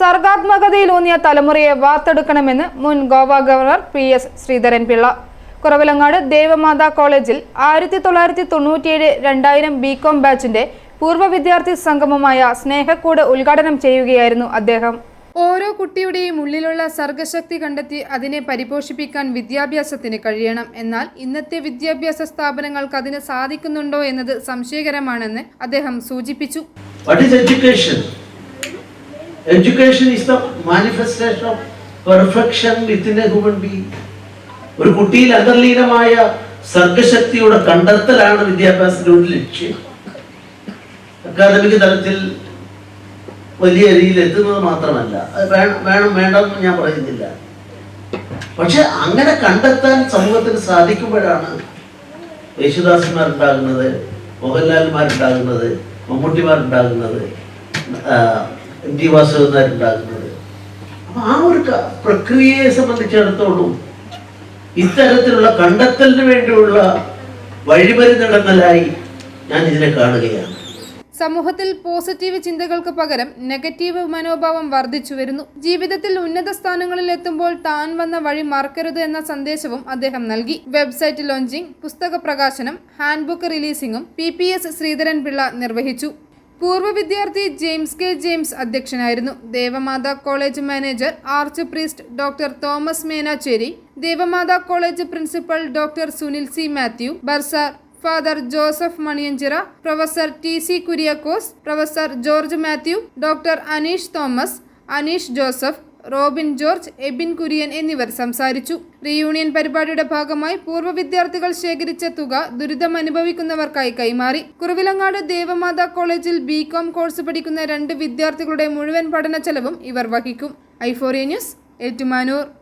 സർഗാത്മകതയിലൂന്നിയ തലമുറയെ വാർത്തെടുക്കണമെന്ന് മുൻ Goa governor P S Sreedharan Pillai Kuravilangad Devamatha കോളേജിൽ ആയിരത്തി തൊള്ളായിരത്തി തൊണ്ണൂറ്റിയേഴ് രണ്ടായിരം ബി കോം ബാച്ചിന്റെ പൂർവ വിദ്യാർത്ഥി സംഗമമായ സ്നേഹക്കൂട് ഉദ്ഘാടനം ചെയ്യുകയായിരുന്നു അദ്ദേഹം. ഓരോ കുട്ടിയുടെയും ഉള്ളിലുള്ള സർഗശക്തി കണ്ടെത്തി അതിനെ പരിപോഷിപ്പിക്കാൻ വിദ്യാഭ്യാസത്തിന് കഴിയണം. എന്നാൽ ഇന്നത്തെ വിദ്യാഭ്യാസ സ്ഥാപനങ്ങൾക്ക് അതിന് സാധിക്കുന്നുണ്ടോ എന്നത് സംശയകരമാണെന്ന് അദ്ദേഹം സൂചിപ്പിച്ചു. What is education? Education is the manifestation of perfection within a human being ഒരു കുട്ടിയിൽ അന്തർലീനമായ സർഗശക്തിയുടെ കണ്ടെത്തലാണ് വിദ്യാഭ്യാസത്തിന്റെ ലക്ഷ്യം. അക്കാദമിക തലത്തിൽ വലിയ രീതിയിൽ എത്തുന്നത് മാത്രമല്ല. വേണം വേണം വേണ്ടെന്ന് ഞാൻ പറയുന്നില്ല. പക്ഷെ അങ്ങനെ കണ്ടെത്താൻ സമൂഹത്തിന് സാധിക്കുമ്പോഴാണ് യേശുദാസന്മാരുണ്ടാകുന്നത് മോഹൻലാൽമാരുണ്ടാകുന്നത് മമ്മൂട്ടിമാരുണ്ടാകുന്നത് എം ടി വാസുദേവനാരുണ്ടാകുന്നത് അപ്പൊ ആ ഒരു പ്രക്രിയയെ സംബന്ധിച്ചിടത്തോളം ഇത്തരത്തിലുള്ള കണ്ടെത്തലിന് വേണ്ടിയുള്ള വഴിമരുന്നിടങ്ങലായി ഞാൻ ഇതിനെ കാണുകയാണ്. സമൂഹത്തിൽ പോസിറ്റീവ് ചിന്തകൾക്ക് പകരം നെഗറ്റീവ് മനോഭാവം വർദ്ധിച്ചു വരുന്നു. ജീവിതത്തിൽ ഉന്നത സ്ഥാനങ്ങളിൽ എത്തുമ്പോൾ താൻ വന്ന വഴി മറക്കരുത് എന്ന സന്ദേശവും അദ്ദേഹം നൽകി. വെബ്സൈറ്റ് ലോഞ്ചിംഗ് പുസ്തക പ്രകാശനം ഹാൻഡ്ബുക്ക് റിലീസിംഗും പി പി എസ് നിർവഹിച്ചു. പൂർവ വിദ്യാർത്ഥി ജെയിംസ് കെ ജെയിംസ് അധ്യക്ഷനായിരുന്നു. Devamatha college manager archpriest doctor Thomas Menachery Devamatha college principal doctor Sunil C Mathew bursar father Joseph Maniyanchira professor T C Kuriakose professor George Mathew doctor Aneesh Thomas Aneesh Joseph Robin George Ebin Kurian എന്നിവർ സംസാരിച്ചു. Reunion പരിപാടിയുടെ ഭാഗമായി പൂർവ വിദ്യാർത്ഥികൾ ശേഖരിച്ച തുക ദുരിതം അനുഭവിക്കുന്നവർക്കായി കൈമാറി. കുറവിലങ്ങാട് ദേവമാതാ കോളേജിൽ ബി കോം കോഴ്സ് പഠിക്കുന്ന രണ്ട് വിദ്യാർത്ഥികളുടെ മുഴുവൻ പഠന ചെലവും ഇവർ വഹിക്കും. ഐഫോറിയ ന്യൂസ് ഏറ്റുമാനൂർ.